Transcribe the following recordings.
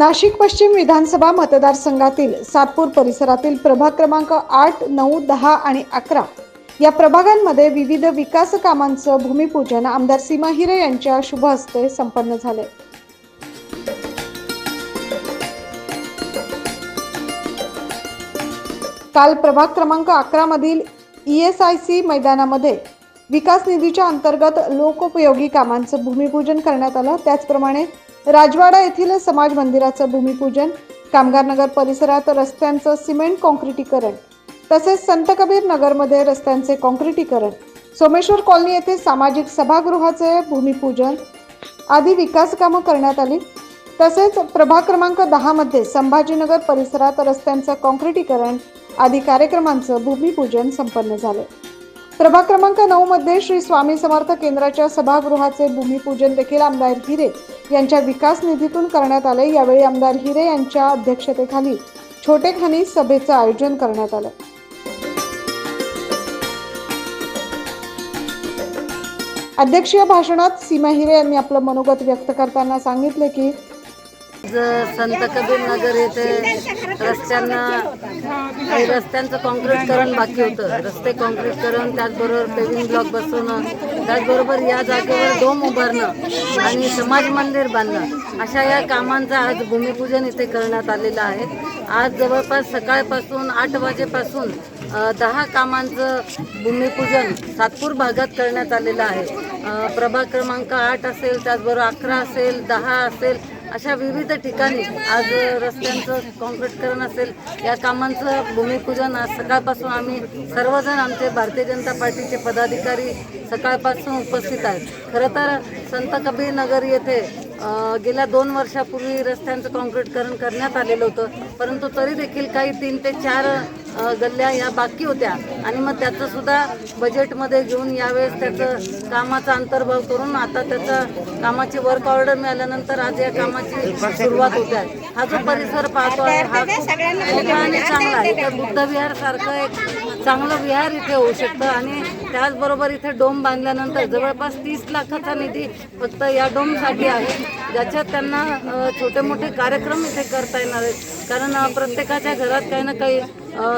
नाशिक पश्चिम विधानसभा मतदारसंघातील सातपूर परिसरातील प्रभाग क्रमांक आठ नऊ दहा आणि अकरा या प्रभागांमध्ये विविध विकास कामांचं भूमिपूजन आमदार सीमा हिरे यांच्या शुभ हस्ते संपन्न झाले. काल प्रभाग क्रमांक अकरा मधील ई एस आय सी मैदानामध्ये विकास निधीच्या अंतर्गत लोकोपयोगी कामांचं भूमिपूजन करण्यात आलं. त्याचप्रमाणे राजवाडा येथील समाज मंदिराचं भूमिपूजन कामगारनगर परिसरात रस्त्यांचं सिमेंट कॉन्क्रिटीकरण तसेच संत कबीर नगरमध्ये रस्त्यांचे कॉन्क्रिटीकरण सोमेश्वर कॉलनी येथे सामाजिक सभागृहाचे भूमिपूजन आदी विकास कामं करण्यात आली. तसेच प्रभाग क्रमांक दहामध्ये संभाजीनगर परिसरात रस्त्यांचं कॉन्क्रिटीकरण आदी कार्यक्रमांचं भूमिपूजन संपन्न झाले. प्रभाग क्रमांक नऊमध्ये श्री स्वामी समर्थ केंद्राच्या सभागृहाचे भूमिपूजन देखील आमदार हिरे यांच्या विकास निधीतून करण्यात आले. यावेळी आमदार हिरे यांच्या अध्यक्षतेखाली छोटेखानी सभेचं आयोजन करण्यात आलं. अध्यक्षीय भाषणात सीमा हिरे यांनी आपलं मनोगत व्यक्त करताना सांगितले की संत कबीर नगर येथे रस्त्यांना काही रस्त्यांचं कॉन्क्रीटकरण बाकी होतं. रस्ते कॉन्क्रीटकरण त्याचबरोबर पेविंग ब्लॉक बसवणं त्याचबरोबर या जागेवर डोम उभारणं आणि समाज मंदिर बांधणं अशा या कामांचं आज भूमिपूजन इथे करण्यात आलेलं आहे. आज जवळपास सकाळपासून आठ वाजेपासून दहा कामांचं भूमिपूजन सातपूर भागात करण्यात आलेलं आहे. प्रभाग क्रमांक आठ असेल त्याचबरोबर अकरा असेल दहा असेल अशा विविध ठिकाणी आज रस्त्यांचं कॉन्क्रीटकरण असेल या कामांचं भूमिपूजन आज सकाळपासून आम्ही सर्वजण आमचे भारतीय जनता पार्टीचे पदाधिकारी सकाळपासून उपस्थित आहेत. खरं तर संत कबीर नगर येथे गेल्या दोन वर्षापूर्वी रस्त्यांचं कॉन्क्रीटकरण करण्यात आलेलं होतं परंतु तरी देखील काही तीन ते चार गल्ल्या या बाकी होत्या. आणि मग त्याचं सुद्धा बजेटमध्ये घेऊन यावेळेस त्याचं कामाचा अंतर्भाव करून आता त्याचं कामाची वर्क ऑर्डर मिळाल्यानंतर आज या कामाची सुरुवात होत आहे. हा जो परिसर पाहतो आहे हा खूप मोठा आणि चांगला आहे. तर बुद्धविहार सारखं एक चांगलं विहार इथे होऊ शकतं. आणि त्याचबरोबर इथे डोम बांधल्यानंतर जवळपास तीस लाखाचा निधी फक्त या डोमसाठी आहे. ज्याच्यात त्यांना छोटे मोठे कार्यक्रम इथे करता येणार आहेत. कारण प्रत्येकाच्या घरात काही ना काही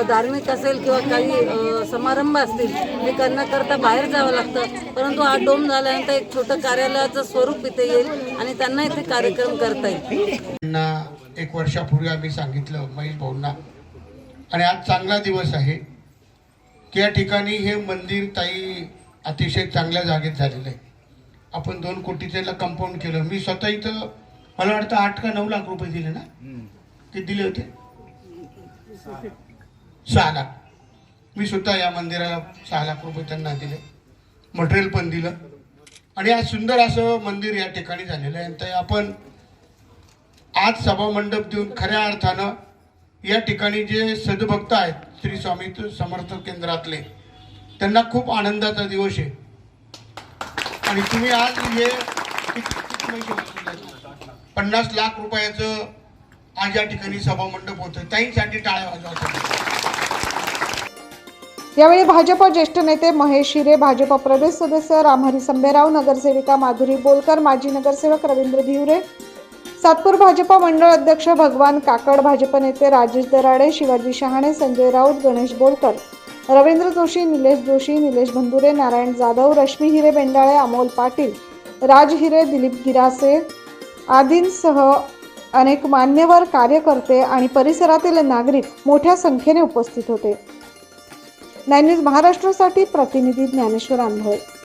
धार्मिक असेल किंवा काही समारंभ असतील हे करण्याकरता बाहेर जावं लागतं. परंतु हा डोम झाल्यानंतर एक छोटं कार्यालयाचं स्वरूप इथे येईल आणि त्यांना इथे कार्यक्रम करता येईल. त्यांना एक वर्षापूर्वी आम्ही सांगितलं महेश भाऊंना. आणि आज चांगला दिवस आहे. की या ठिकाणी हे मंदिर ताई अतिशय चांगल्या जागेत झालेलं आहे. आपण दोन कोटीचं कंपाऊंड केलं. मी स्वतः इथं मला वाटतं आठ का नऊ लाख रुपये दिले ना? ते दिले होते. सहा लाख मी सुद्धा या मंदिराला सहा लाख रुपये त्यांना दिले. मटेरियल पण दिलं. आणि आज सुंदर असं मंदिर या ठिकाणी झालेलं आहे. आणि ते आपण आज सभामंडप देऊन खऱ्या अर्थानं या ठिकाणी जे सदभक्त आहेत श्री स्वामी समर्थ केंद्रातले त्यांना खूप आनंदाचा दिवस आहे. आणि तुम्ही आज हे पन्नास लाख रुपयाचं आज या ठिकाणी सभामंडप होतं त्याहीसाठी टाळ्या वाजवा यावेळी भाजप ज्येष्ठ नेते महेश हिरे भाजप प्रदेश सदस्य रामहरी संभेराव नगरसेविका माधुरी बोलकर माजी नगरसेवक रवींद्र धिवरे सातपूर भाजप मंडळ अध्यक्ष भगवान काकड भाजप नेते राजेश दराडे शिवाजी शहाणे संजय राऊत गणेश बोलकर रवींद्र जोशी निलेश जोशी निलेश भंदुरे नारायण जाधव रश्मी हिरे बेंडाळे अमोल पाटील राज हिरे दिलीप गिरासे आदींसह अनेक मान्यवर कार्यकर्ते आणि परिसरातील नागरिक मोठ्या संख्येने उपस्थित होते. नाईन न्यूज महाराष्ट्रासाठी प्रतिनिधी ज्ञानेश्वर आंधळे.